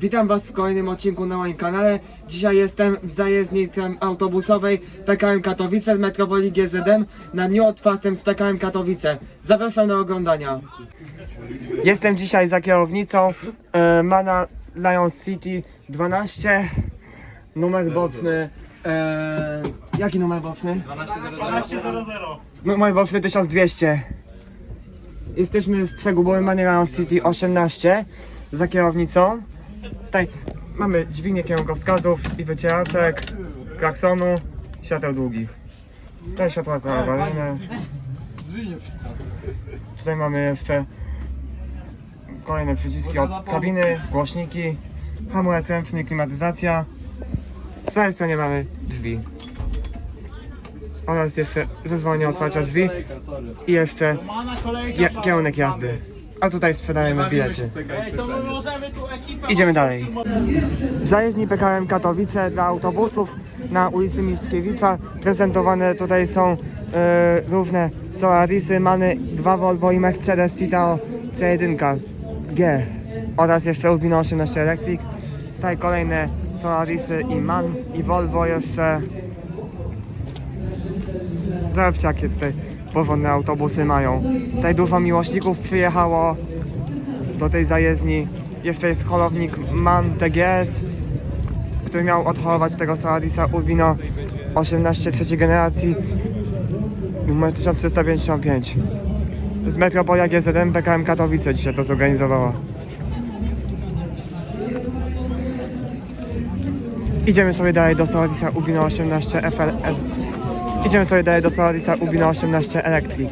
Witam Was w kolejnym odcinku na moim kanale. Dzisiaj jestem w zajezdni tram autobusowej PKM Katowice z metropolii GZM na dniu otwartym z PKM Katowice. Zapraszam do oglądania. Jestem dzisiaj za kierownicą e, Mana Lions City 12. Numer boczny. E, jaki numer boczny? 1200. Numer boczny 1200. Jesteśmy w przegubowym Manie Lions City 18 za kierownicą. Tutaj mamy dźwignię kierunkowskazów i wycieraczek, klaksonu, świateł długich. Tutaj światła awaryjne. Tutaj mamy jeszcze kolejne przyciski od kabiny, głośniki, hamulec ręczny, klimatyzacja. Z prawej stronie mamy drzwi. Oraz jeszcze zezwolenie otwarcia drzwi i jeszcze je, kierunek jazdy. A tutaj sprzedajemy bilety. Idziemy dalej. W zajezdni PKM Katowice dla autobusów na ulicy Mickiewicza prezentowane tutaj są e, różne Solarisy, Many, dwa Volvo i Mercedes Citao C1 G oraz jeszcze Urbino 18 Electric. Tutaj kolejne Solarisy i MAN i Volvo jeszcze. Jakie tutaj porządne autobusy mają. Tutaj dużo miłośników przyjechało do tej zajezdni. Jeszcze jest holownik MAN TGS, który miał odholować tego Solarisa Urbino 18 trzeciej generacji numer 1355. Z Metropolia GZM PKM Katowice dzisiaj to zorganizowała. Idziemy sobie dalej do Solarisa Urbino 18 FL. Idziemy sobie dalej do Solarisa Urbino 18 Electric.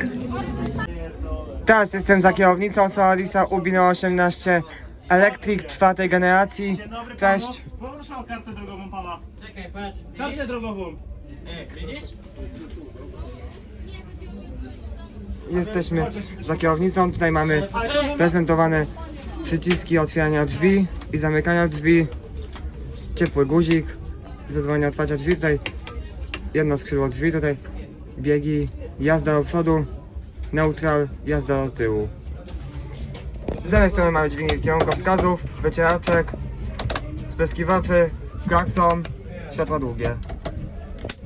Teraz jestem za kierownicą Solarisa Urbino 18 Electric czwartej generacji. Cześć. panu. Poproszę o kartę drogową pana. Czekaj, patrz. Kartę drogową. Widzisz? Jesteśmy za kierownicą. Tutaj mamy prezentowane przyciski otwierania drzwi i zamykania drzwi. Ciepły guzik, zezwolenie otwarcia drzwi. Tutaj jedno skrzydło drzwi, tutaj biegi, jazda do przodu, neutral, jazda do tyłu. Z lewej strony mamy dźwignię kierunkowskazów, wycieraczek, spryskiwaczy, klakson, światła długie,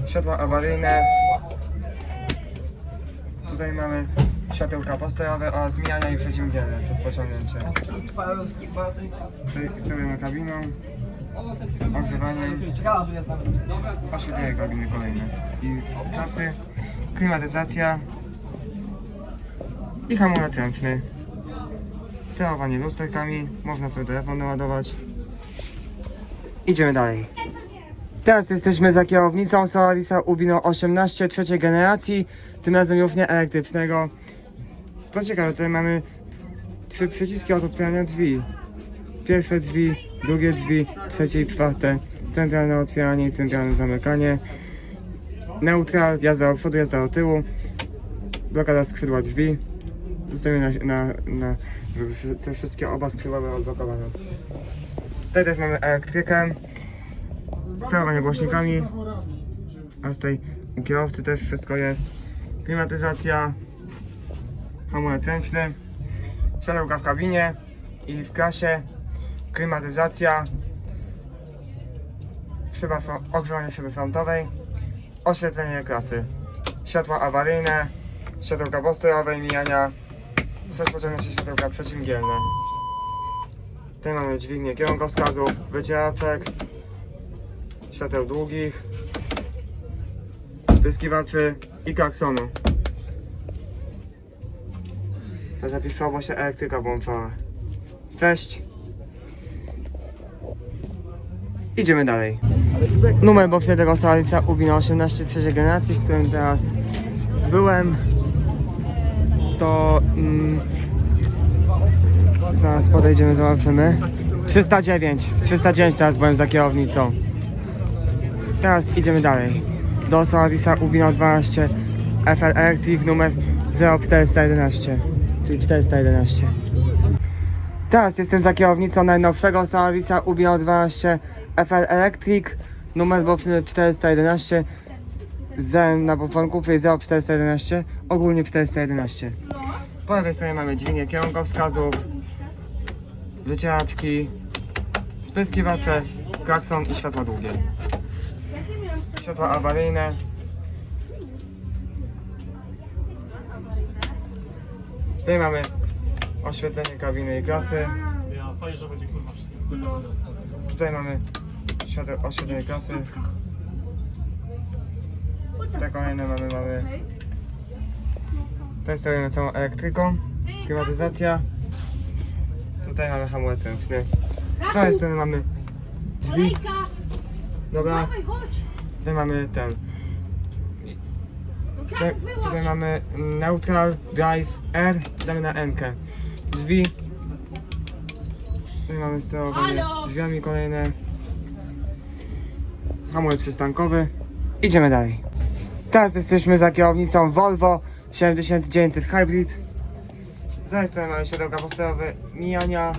światła awaryjne. Tutaj mamy światełka postojowe oraz zmiania i przeciwdzielne przez pociągnięcie. Tutaj sterujemy kabiną, ogrzewaniem, oświetlenie kabiny kolejne i klasy, klimatyzacja i hamulec ręczny. Sterowanie lusterkami, można sobie telefon naładować. Idziemy dalej. Teraz jesteśmy za kierownicą Solarisa Ubino 18 trzeciej generacji, tym razem już nie elektrycznego. To ciekawe, tutaj mamy trzy przyciski od otwierania drzwi. Pierwsze drzwi, drugie drzwi, trzecie i czwarte. Centralne otwieranie i centralne zamykanie. Neutral, jazda do przodu, jazda do tyłu. Blokada skrzydła drzwi. Zostawimy na, na, na żeby wszy- wszystkie oba skrzydła były odblokowane. Tutaj też mamy elektrykę. Sterowanie głośnikami. A z tej u kierowcy też wszystko jest. Klimatyzacja. Hamulec ręczny. Światełka w kabinie i w klasie. Klimatyzacja. Szyba, ogrzewanie szyby frontowej. Oświetlenie klasy. Światła awaryjne. Światełka postojowe mijania. Przez pociągnięcie światełka przeciwmgielne. Tutaj mamy dźwignię kierunkowskazów, wycieraczek, świateł długich, pyskiwaczy i klaksonu. Zapisało, się elektryka włączała. Cześć. Idziemy dalej. Numer boczny tego Solarica Ubino 18 trzeciej generacji, w którym teraz byłem, to mm, zaraz podejdziemy, zobaczymy. 309. W 309 teraz byłem za kierownicą. Teraz idziemy dalej. Do Solarisa Ubino 12 FL Electric numer 0411, czyli 411. Teraz jestem za kierownicą najnowszego Solarisa Ubino 12 FL Electric numer boczny 411 z na początku, czyli 0411, ogólnie 411. Po lewej stronie mamy dźwignię kierunkowskazów, wycieraczki, spyskiwacze, klakson i światła długie. Światła awaryjne. Tutaj mamy oświetlenie kabiny i klasy. Ja, fajnie, że będzie kurwa wszystkim kurwa Tutaj mamy świateł, oświetlenie klasy. Te kolejne mamy, mamy. Stoimy całą elektryką, klimatyzacja. Tutaj mamy hamulec ręczny. Z prawej strony mamy drzwi. Dobra, tutaj mamy ten. No Tutaj, tutaj mamy neutral, drive, R, damy na N. -kę. Drzwi. Tutaj mamy sterowanie drzwiami kolejne. Hamulec przystankowy. Idziemy dalej. Teraz jesteśmy za kierownicą Volvo 7900 Hybrid. Z lewej strony mamy mijania.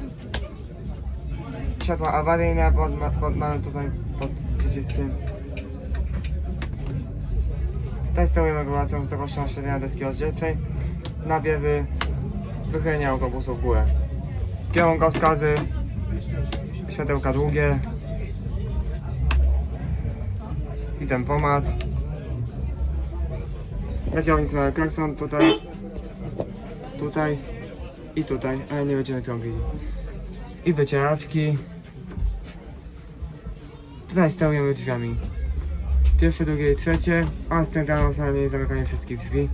Światła awaryjne, pod, pod, mamy tutaj pod przyciskiem. Tutaj sterujemy regulacją wysokością oświetlenia deski rozdzielczej. Nawiewy, wychylenia autobusu w górę. Kierunkowskazy, światełka długie i tempomat. Na kierownicy mamy klakson tutaj, tutaj i tutaj, ale nie będziemy trąbili. I wycieraczki. Tutaj sterujemy drzwiami. Pierwsze, drugie i trzecie, a z centralną i zamykanie wszystkich drzwi.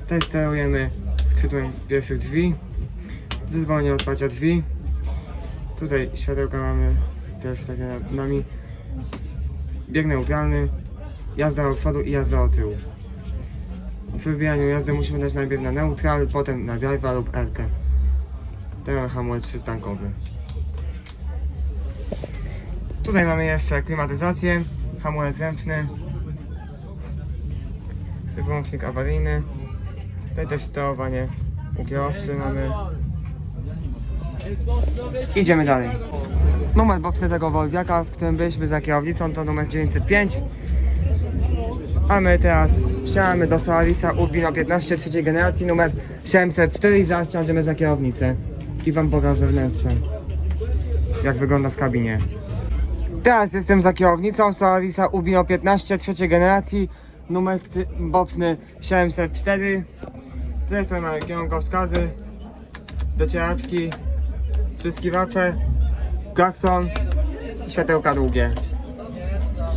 Tutaj sterujemy skrzydłem pierwszych drzwi, zezwolenie otwarcia drzwi. Tutaj światełka mamy też takie nad nami. Bieg neutralny, jazda od przodu i jazda od tyłu. Przy wybieraniu jazdy musimy dać najpierw na neutral, potem na drive'a lub R. -kę. Teraz hamulec przystankowy. Tutaj mamy jeszcze klimatyzację, hamulec ręczny, wyłącznik awaryjny. Tutaj też sterowanie u kierowcy mamy. Idziemy dalej. Numer boczny tego Volviaka, w którym byliśmy za kierownicą to numer 905. A my teraz wsiadamy do Solarisa Urbino 15 trzeciej generacji, numer 704 i zaraz siądziemy za kierownicę. I wam pokażę wnętrze. Jak wygląda w kabinie. Teraz jestem za kierownicą Solarisa Urbino 15 trzeciej generacji, numer boczny 704. Z tej strony mamy kierunkowskazy, docieraczki, spyskiwacze, klakson, światełka długie.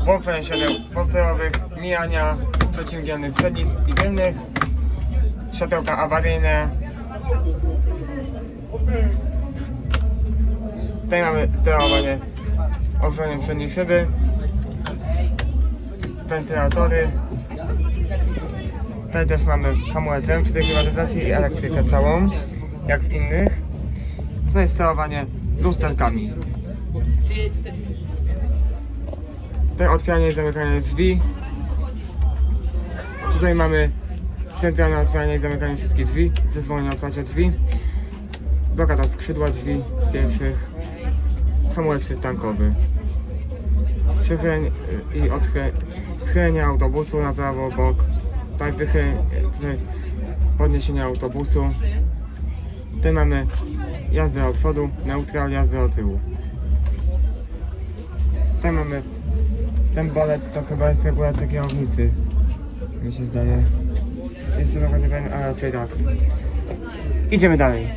Włączenie świateł posterowych, mijania przeciwdzielnych przednich i tylnych, światełka awaryjne. Tutaj mamy sterowanie ochronem przedniej szyby, wentylatory. Tutaj też mamy hamulec ręczny, klimatyzację i elektrykę całą, jak w innych. Tutaj sterowanie lusterkami. Tutaj otwieranie i zamykanie drzwi. Tutaj mamy centralne otwieranie i zamykanie wszystkich drzwi, zezwolenie otwarcia drzwi. Blokada skrzydła drzwi pierwszych. Hamulec przystankowy. Przychylenie i odchylenie, schylenie autobusu na prawo, bok. Tak wychylenie, tutaj podniesienie autobusu. Tutaj mamy jazdę od przodu, neutral, jazdę od tyłu. Tutaj mamy ten bolec to chyba jest regulacja kierownicy. Mi się zdaje. Jestem dokładnie pewien, a raczej tak. Idziemy dalej.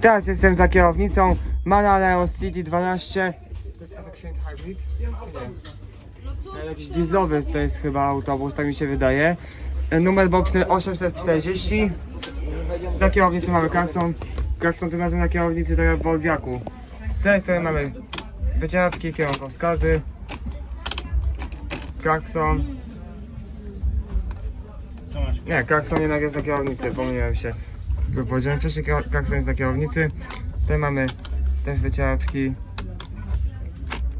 Teraz jestem za kierownicą Mara Leos CD12. To jest Affection Hybrid? Czy nie? E, Jakiś dieslowy to jest chyba autobus, tak mi się wydaje. Numer boczny 840. Na kierownicy mamy klakson. Klakson tym razem na kierownicy tak jak w Volviaku. Z tej strony mamy wycieraczki, kierunkowskazy, klakson. Nie, klakson jednak jest na kierownicy, pomyliłem się. Powiedziałem wcześniej, klakson jest na kierownicy. Tutaj mamy też wycieraczki,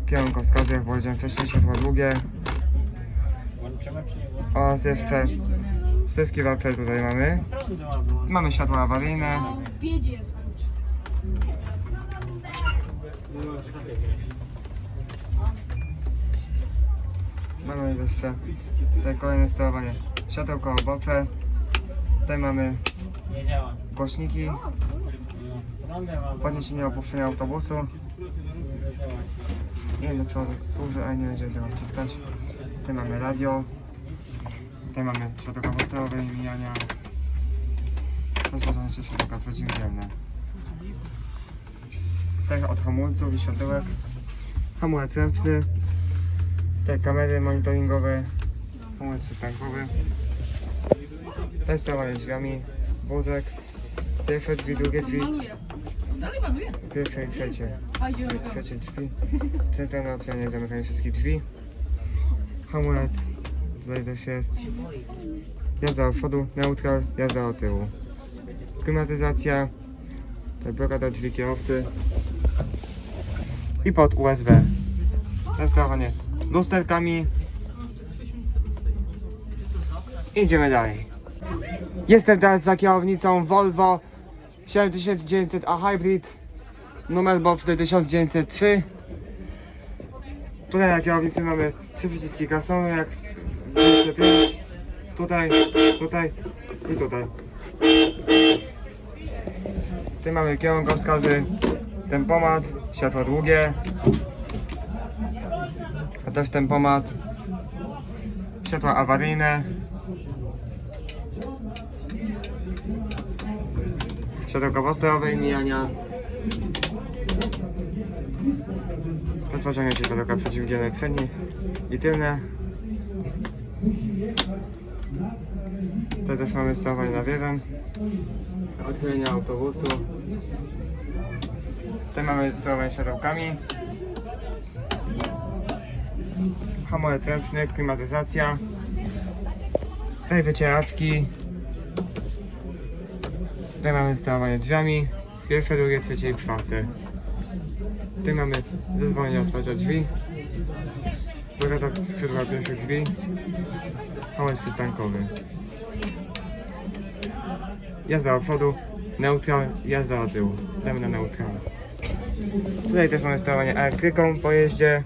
kierunkowskazy, jak powiedziałem wcześniej, światła długie. Oraz jeszcze spyskiwacze tutaj mamy. Mamy światła awaryjne. Mamy jeszcze tutaj kolejne sterowanie. Światełko obocze. Tutaj mamy głośniki, podniesienie opuszczenia autobusu. Nie wiem do przodu służy, ale nie będziemy tego wciskać. Tutaj mamy radio. Tutaj mamy światełka postrojowe i mijania. Rozpoczynamy się światełka przeciwdzielne. Tutaj od hamulców i światełek. Hamulec ręczny. Te kamery monitoringowe. Hamulec przystankowy. Tutaj sterowanie drzwiami. Wózek. Pierwsze drzwi, drugie drzwi. Maluję. Pierwsze i trzecie. Trzecie drzwi, centralne otwieranie i zamykanie wszystkich drzwi, hamulec, tutaj też jest, jazda od przodu, neutral, jazda od tyłu, klimatyzacja, tutaj blokada drzwi kierowcy i pod USB, zastosowanie lusterkami, idziemy dalej. Jestem teraz za kierownicą Volvo 7900A Hybrid numer BOP 4903. Tutaj na kierownicy mamy trzy przyciski klasonu, jak w w 5 Tutaj, tutaj i tutaj. Tutaj mamy kierunkowskazy, tempomat, światła długie, też tempomat, światła awaryjne, światełka postrojowe i mijania, Rozpoczęcie światełka przeciwdzielne przednie i tylne. Tutaj też mamy sterowanie nawiewem. Odchylenie autobusu. Tutaj mamy sterowanie światełkami. Hamulec ręczny, klimatyzacja. Tutaj wycieraczki. Tutaj mamy sterowanie drzwiami. Pierwsze, drugie, trzecie i czwarte. Tutaj mamy zezwolenie otwarcia drzwi. Dodatek skrzydła pierwszych drzwi. Hamulec przystankowy. Jazda do przodu. Neutral, jazda do tyłu. Damy na neutral. Tutaj też mamy sterowanie elektryką po jeździe.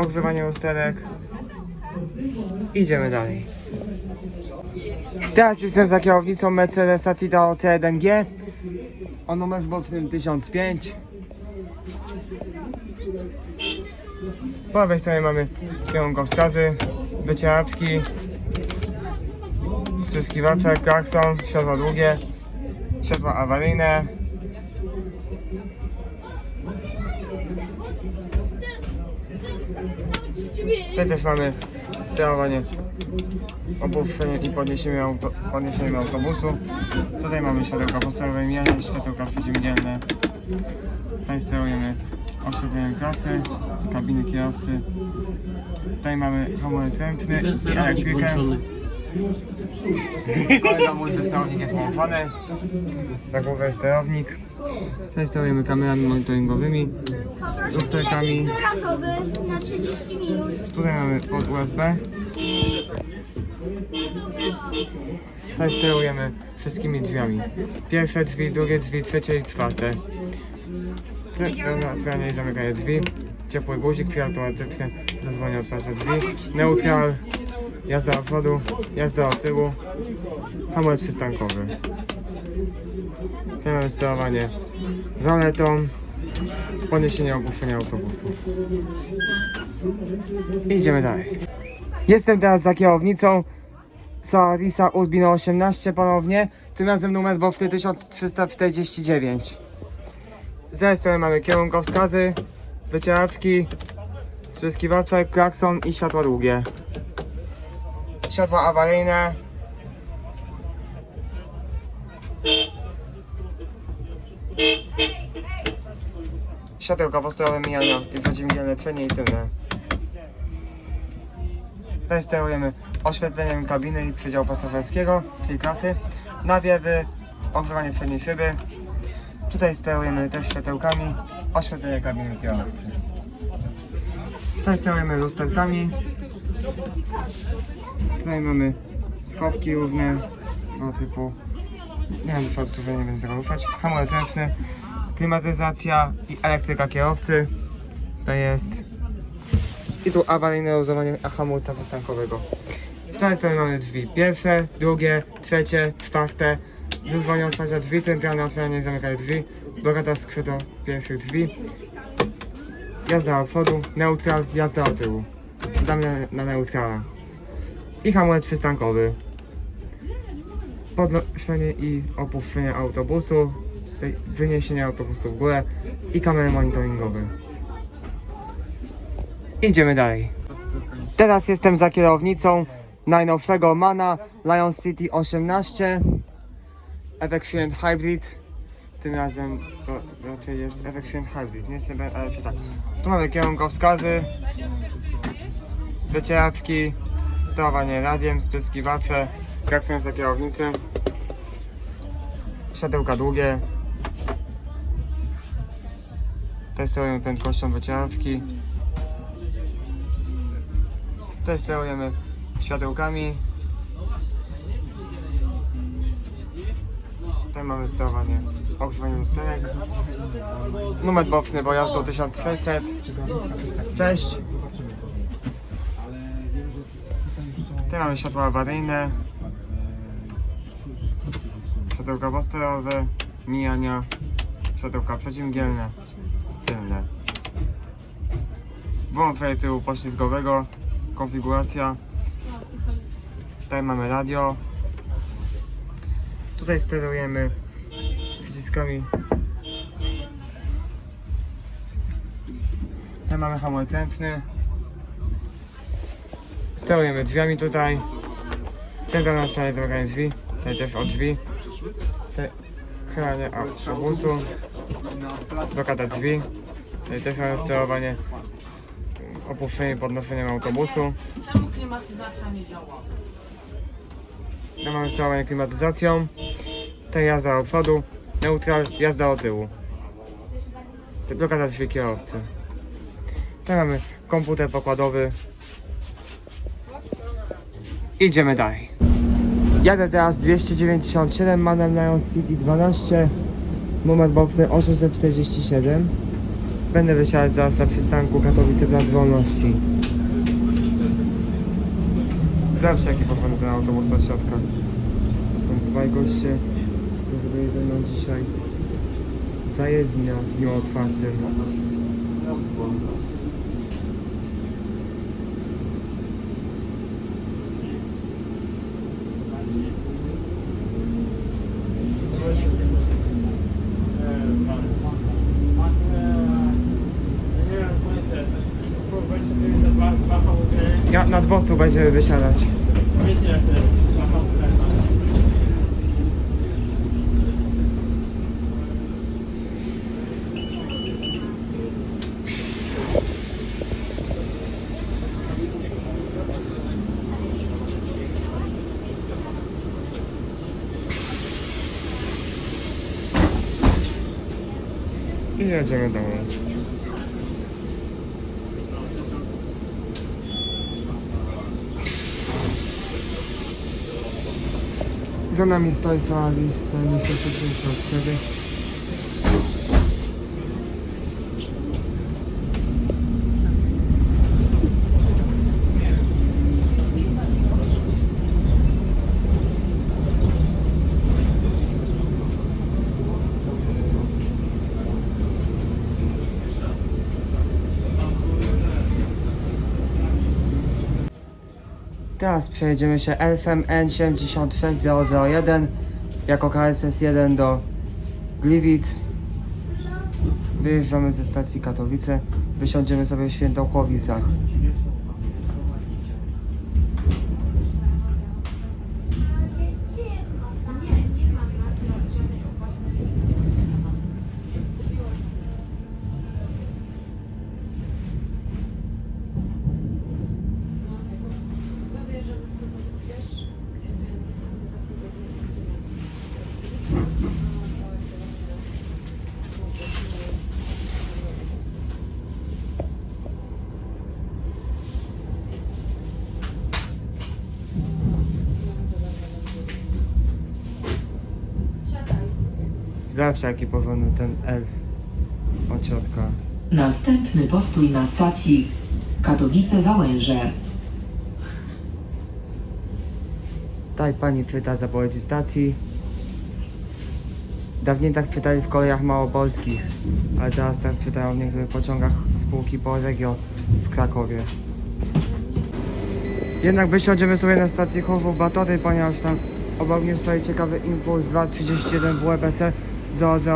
Ogrzewanie lusterek. Idziemy dalej. Teraz jestem za kierownicą Mercedesa Citaro C1G o numerze bocznym 1005. Po lewej stronie mamy kierunkowskazy, wycieraczki, spryskiwacze, klakson, światła długie, światła awaryjne. Tutaj też mamy sterowanie opuszczeniem i podniesieniem, auto, podniesieniem autobusu. Tutaj mamy światełka postrojowe, mijanie, światełka przeciwdzielne. Tutaj sterujemy oświetleniem klasy, kabiny kierowcy. Tutaj mamy hamulec ręczny i elektrykę. Kolega mój, sterownik jest włączony. Na górze jest sterownik. Tutaj sterujemy kamerami monitoringowymi, lusterkami. Jednorazowy na 30 minut. Tutaj mamy pod USB. Tutaj sterujemy wszystkimi drzwiami. Pierwsze drzwi, drugie drzwi, trzecie i czwarte. Centralne otwieranie i zamykanie drzwi. Ciepły guzik, drzwi automatyczne, zezwolenie otwarcia drzwi. Neutral, jazda do przodu, jazda do tyłu. Hamulec przystankowy. Tutaj mamy sterowanie roletą, podniesienie opuszczenia autobusu. Idziemy dalej. Jestem teraz za kierownicą Soarisa Urbino 18 ponownie, tym razem numer BOFTY 1349. Z tej strony mamy kierunkowskazy, wycieraczki, spryskiwacze, klakson i światła długie. Światła awaryjne. Światełka postrojowe mijania i przeciwdzielne przednie i tylne. Tutaj sterujemy oświetleniem kabiny i przydziału pasażerskiego, czyli klasy, nawiewy, ogrzewanie przedniej szyby. Tutaj sterujemy też światełkami, oświetlenie kabiny kierowcy. Tutaj sterujemy lusterkami. Tutaj mamy skowki różne, tego typu. Nie wiem, czy odtworzenie nie będę tego ruszać. Hamulec ręczny, klimatyzacja i elektryka kierowcy. To jest i tu awaryjne luzowanie hamulca przystankowego. Z prawej strony mamy drzwi pierwsze, drugie, trzecie, czwarte, zezwolenie otwarcia drzwi, centralne otwieranie i zamykanie drzwi, bogata skrzydło pierwszych drzwi, jazda od przodu, neutral, jazda od tyłu. Damy na, na neutrala. I hamulec przystankowy. Podnoszenie i opuszczenie autobusu, wyniesienie autobusu w górę i kamery monitoringowe. Idziemy dalej. Teraz jestem za kierownicą najnowszego Mana Lion City 18 Evection Hybrid. Tym razem to raczej jest Evection Hybrid, nie jestem pewien, ale czy tak. Tu mamy kierunkowskazy, wycieraczki, sterowanie radiem, spryskiwacze, klakson za kierownicy, światełka długie. Tutaj sterujemy prędkością wycieraczki. Tutaj sterujemy światełkami. Tutaj mamy sterowanie ogrzewaniem lusterek. Numer boczny pojazdu 1600. Cześć. Tutaj mamy światła awaryjne. Światełka posterowe, mijania, światełka przeciwmgielne, tylne. Włączenie tyłu poślizgowego, konfiguracja. Tutaj mamy radio. Tutaj sterujemy przyciskami. Tutaj mamy hamulec ręczny. Sterujemy drzwiami tutaj. Centralne otwieranie zamykanie drzwi. Tutaj też od drzwi. Chylanie autobusu. Blokada drzwi. Tutaj też mamy sterowanie opuszczenie i podnoszeniem autobusu. Czemu klimatyzacja nie działa? Tu mamy sterowanie klimatyzacją. Tutaj jazda do przodu. Neutral, jazda do tyłu. Blokada drzwi kierowcy. Tutaj mamy komputer pokładowy. Idziemy dalej. Jadę teraz 297 Manem Lion City 12. Numer boczny 847. Będę wysiadać zaraz na przystanku Katowice Plac Wolności. Zawsze jaki ten autobus od środka. Są dwaj goście, którzy byli ze mną dzisiaj. Zajezdnia dniu otwartym. Nie wiem pojęcia. Weźcie tu jest dwa, dwa pałuby. Ja na dworcu będziemy wysiadać. I jedziemy dalej. za nami stoi Solaris 2064 Teraz przejedziemy się Elfem N76001 jako KSS-1 do Gliwic. Wyjeżdżamy ze stacji Katowice. Wysiądziemy sobie w Świętochłowicach. Jaki porządny ten elf od środka. Następny postój na stacji Katowice Załęże. Daj pani czyta zapowiedzi stacji. Dawniej tak czytali w kolejach małopolskich, ale teraz tak czytają w niektórych pociągach spółki Polregio w Krakowie. Jednak wysiądziemy sobie na stacji Chorzów Batory, ponieważ tam obok mnie stoi ciekawy Impuls 231 WBC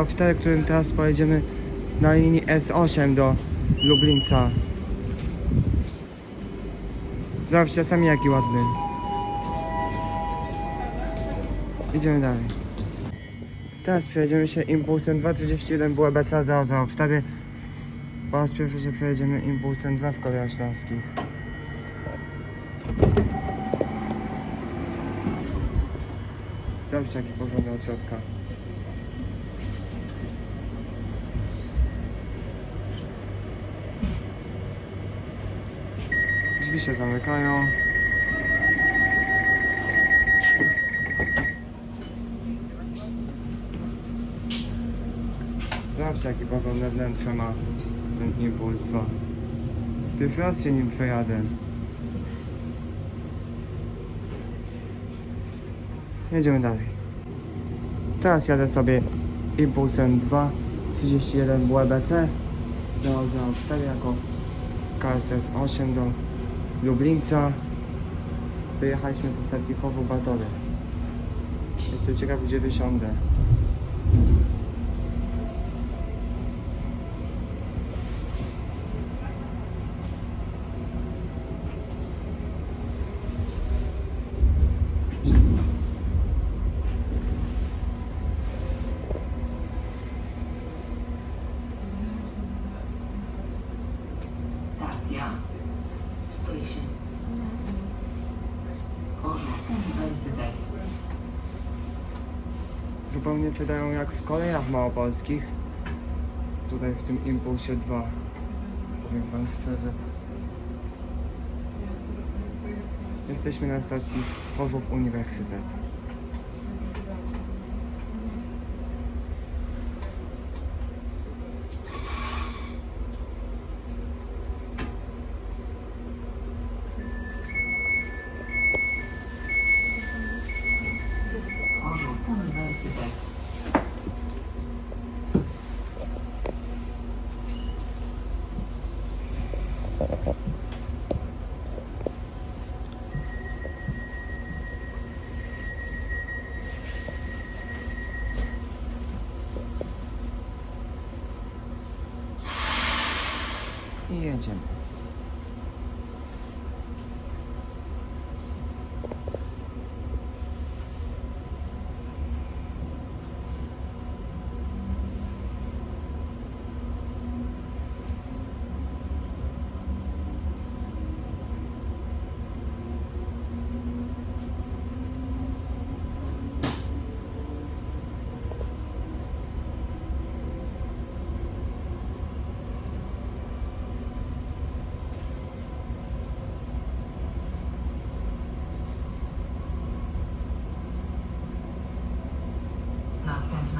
004, którym teraz pojedziemy na linii S8 do Lublińca. Zobaczcie sami jaki ładny. Idziemy dalej. Teraz przejedziemy się impulsem 231 WBC 004. Po raz pierwszy się przejedziemy impulsem 2 w Kolejach Śląskich. Zobaczcie jaki porządny od środka. Drzwi się zamykają. Zobaczcie jaki porządne wnętrze ma ten Impuls 2. Pierwszy raz się nim przejadę. Jedziemy dalej. Teraz jadę sobie Impulsem 2 31 WBC 004 jako KSS 8 do Lublińca. Wyjechaliśmy ze stacji Chorzów Batory. Jestem ciekaw gdzie wysiądę. Zupełnie czytają jak w kolejach małopolskich. Tutaj w tym Impulsie 2. Powiem wam szczerze. Jesteśmy na stacji Chorzów Uniwersytet. いいやんジェン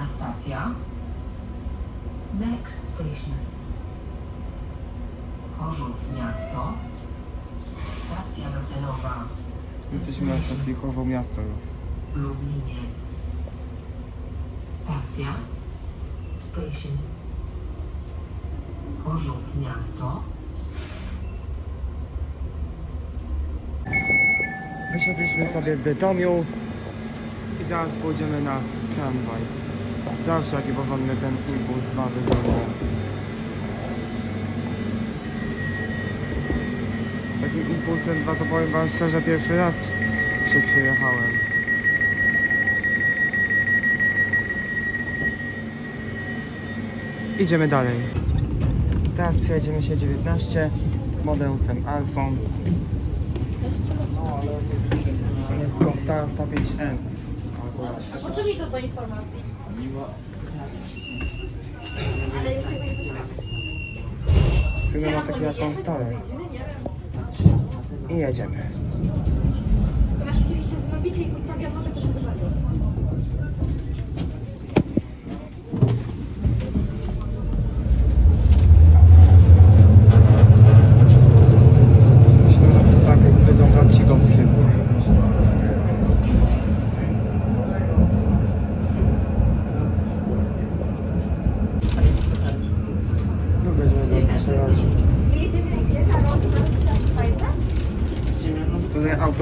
Następna stacja. Next station. Chorzów Miasto. Stacja docelowa. Jesteśmy na stacji Chorzów Miasto już. Lubliniec. Stacja. Station. Chorzów Miasto. Wysiedliśmy sobie w Bytomiu i zaraz pójdziemy na tramwaj. Zawsze jaki porządny ten Impuls 2 wygląda. Takim Impulsem 2 to powiem wam szczerze pierwszy raz się przyjechałem. Idziemy dalej. Teraz przejedziemy się 19 Modeusem Alfą. To jest Constara 105N. Akurat. Po co mi to do informacji? Sygnał ma taki jak Constara. I jedziemy. Masz kiedyś się zrobicie i postawiam może to się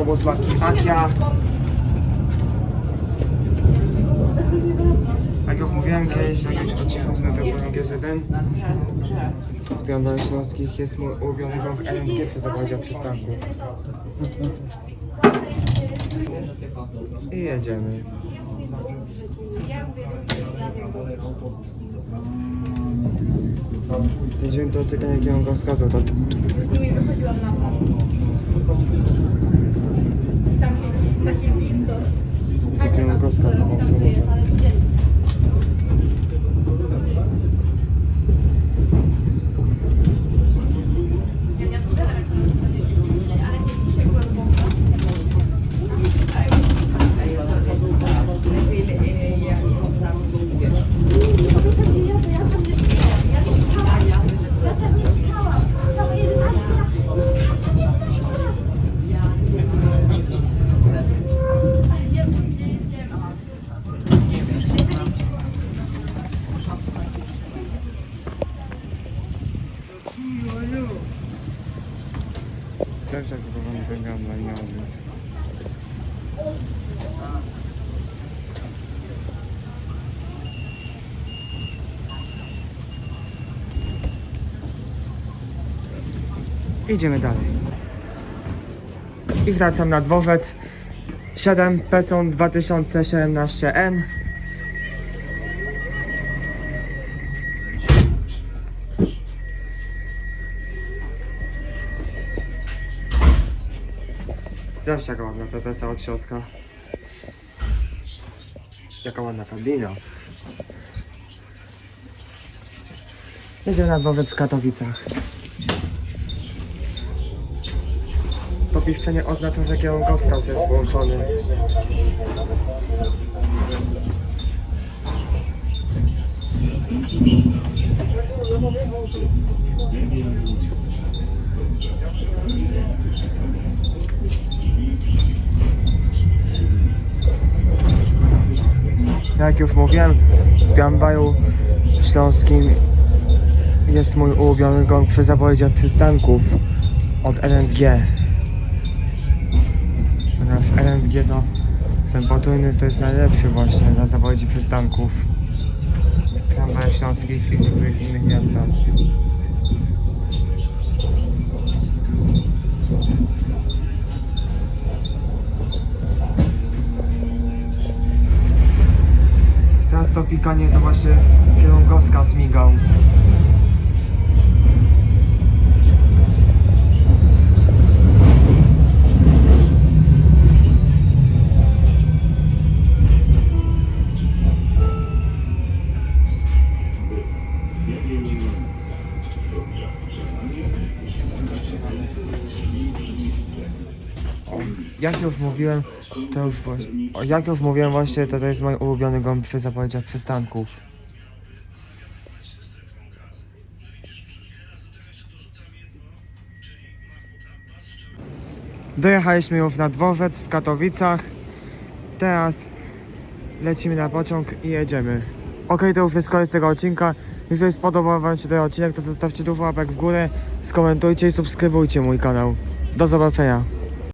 Marki Akia. Jak już mówiłem kiedyś w jakimś odcinku z Metropolią GZ1, w Tramwaju Śląskich jest mój ulubiony gąb LNG przy zawodzie przystanku. I jedziemy. Ten dźwięk to cykanie, jaki on go wskazał, to Z nimi wychodziłam na plac. Tam siedzi, na siedzi, to... Taki on go wskazał, Tam co gdzie jest, ale codziennie. Ja nie odpowiadam, jak to nas powiedzieć, ale nie piszę głęboko. Kobieta, gdzie ja, to ja tam mieszkałam. Ja mieszkałam. Ja tam mieszkałam. Całe 11 lat. Mieszkałam tam 11 lat. Ja nie wiem. też na inny odbiór. Idziemy dalej. I wracam na dworzec 7 Peson 2017N. Zawsze jaka ładna PPS od środka. Jaka ładna kabina. Jedziemy na dworzec w Katowicach. To piszczenie oznacza, że kierunkowskaz jest włączony. Jak już mówiłem, w tramwaju śląskim jest mój ulubiony gong przy zapowiedziach przystanków od LNG. Ponieważ LNG to ten potrójny to jest najlepszy właśnie dla zapowiedzi przystanków w tramwajach śląskich i niektórych innych miastach. Teraz to pikanie to właśnie kierunkowskaz migał. Jak już mówiłem, to już właśnie, jak już mówiłem właśnie, to to jest mój ulubiony gąb przy zapowiedziach przystanków. Dojechaliśmy już na dworzec w Katowicach. Teraz lecimy na pociąg i jedziemy. Ok, to już wszystko z tego odcinka. Jeżeli spodobał Wam się ten odcinek, to zostawcie dużo łapek w górę, skomentujcie i subskrybujcie mój kanał. Do zobaczenia.